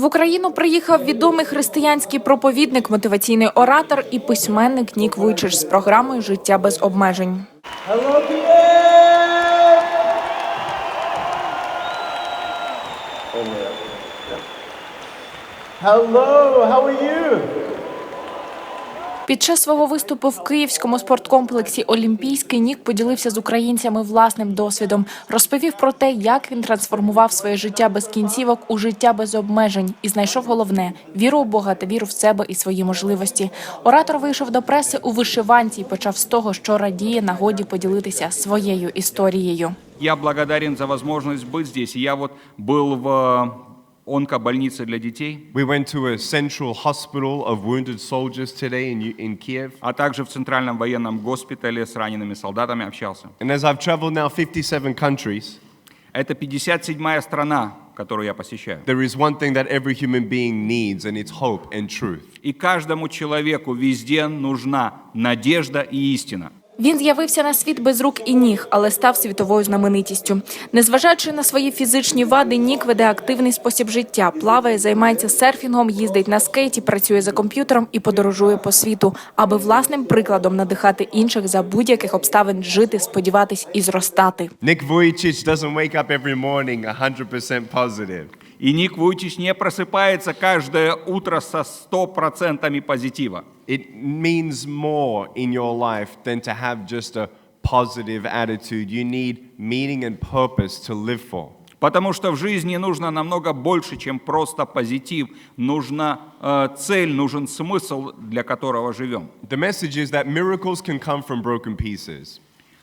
В Україну приїхав відомий християнський проповідник, мотиваційний оратор і письменник Нік Вуйчич з програмою Життя без обмежень. Hello, how are you? Під час свого виступу в київському спорткомплексі Олімпійський Нік поділився з українцями власним досвідом, розповів про те, як він трансформував своє життя без кінцівок у життя без обмежень і знайшов головне віру у Бога та віру в себе і свої можливості. Оратор вийшов до преси у вишиванці і почав з того, що радіє нагоді поділитися своєю історією. Я благодарен за возможность быть здесь. Я вот был в онкобольнице для детей, We went to a central hospital of wounded soldiers today in, in Kiev. а также в Центральном военном госпитале с ранеными солдатами общался. And as I've traveled now 57 countries, Это 57-я страна, которую я посещаю. there is one thing that every human being needs, and it's hope and truth. И каждому человеку везде нужна надежда и истина. Він з'явився на світ без рук і ніг, але став світовою знаменитістю. Незважаючи на свої фізичні вади, Нік веде активний спосіб життя, плаває, займається серфінгом, їздить на скейті, працює за комп'ютером і подорожує по світу, аби власним прикладом надихати інших за будь-яких обставин жити, сподіватись і зростати. Nick Vujicic doesn't wake up every morning 100% positive. И Ник Вуйчич не просыпается каждое утро со 100% позитива. It means more in your life than to have just a positive attitude. You need meaning and purpose to live for. Потому что в жизни нужно намного больше, чем просто позитив. Нужна э, цель, нужен смысл, для которого живем. The message is that miracles can come from broken pieces.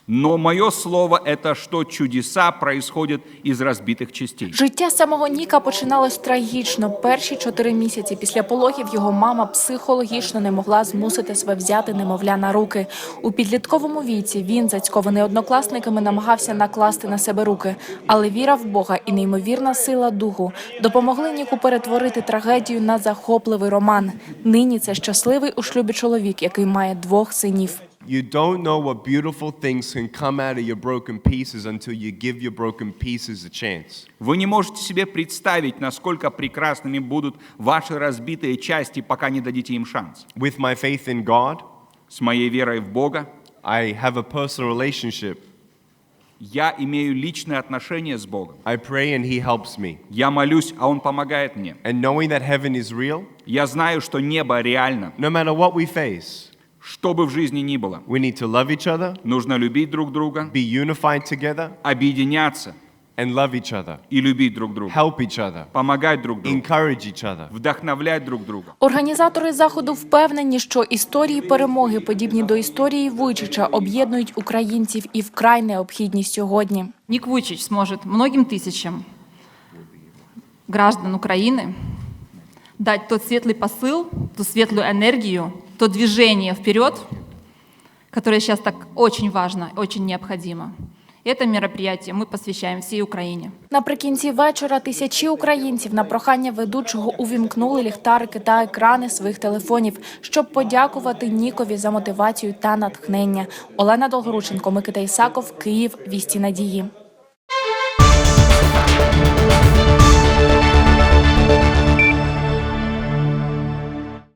Но мое слово – это что чудеса происходят из разбитых частей. Життя самого Ніка починалось трагічно. Перші чотири місяці після пологів його мама психологічно не могла змусити себе взяти немовля на руки. У підлітковому віці він, зацькований однокласниками, намагався накласти на себе руки. Але віра в Бога і неймовірна сила духу допомогли Ніку перетворити трагедію на захопливий роман. Нині це щасливий у шлюбі чоловік, який має двох синів. You don't know what beautiful things can come out of your broken pieces until you give your broken pieces a chance. Вы не можете себе представить, насколько прекрасными будут ваши разбитые части, пока не дадите им шанс. With my faith in God, С моей верой в Бога I have a personal relationship. я имею личное отношение с Богом. I pray and He helps me. Я молюсь, а Он помогает мне. And knowing that heaven is real, Я знаю, что небо реально. no matter what we face, Что бы в жизни ни было, we need to love each other, нужно любить друг друга, be unified together, объединяться and love each other, и любить друг друга, help each other, помогать друг другу, encourage each other. вдохновлять друг друга. Організатори заходу впевнені, що історії перемоги, подібні до історії Вуйчича, об'єднують українців і вкрай необхідні сьогодні. Ник Вуйчич сможет многим тысячам граждан Украины дать тот светлый посыл, ту светлую энергию, то движение вперед, которое сейчас так очень важно, очень необходимо. Это мероприятие мы посвящаем всей Украине. Наприкінці вечора тисячі українців на прохання ведучого увімкнули ліхтарики та екрани своїх телефонів, щоб подякувати Нікові за мотивацію та натхнення. Олена Долгорученко, Микита Ісаков, Київ, Вісті Надії.